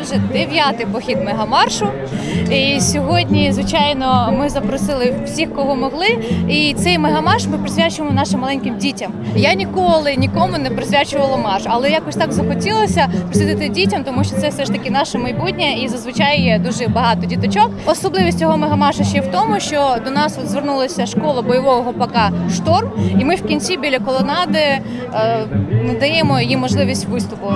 Це вже дев'ятий похід мегамаршу. І сьогодні, звичайно, ми запросили всіх, кого могли. І цей мегамарш ми присвячуємо нашим маленьким дітям. Я ніколи нікому не присвячувала марш, але якось так захотілося присвятити дітям, тому що це все ж таки наше майбутнє, і зазвичай є дуже багато діточок. Особливість цього мегамаршу ще в тому, що до нас от звернулася школа бойового пака Шторм, і ми в кінці біля колонади е, надаємо їм можливість виступу.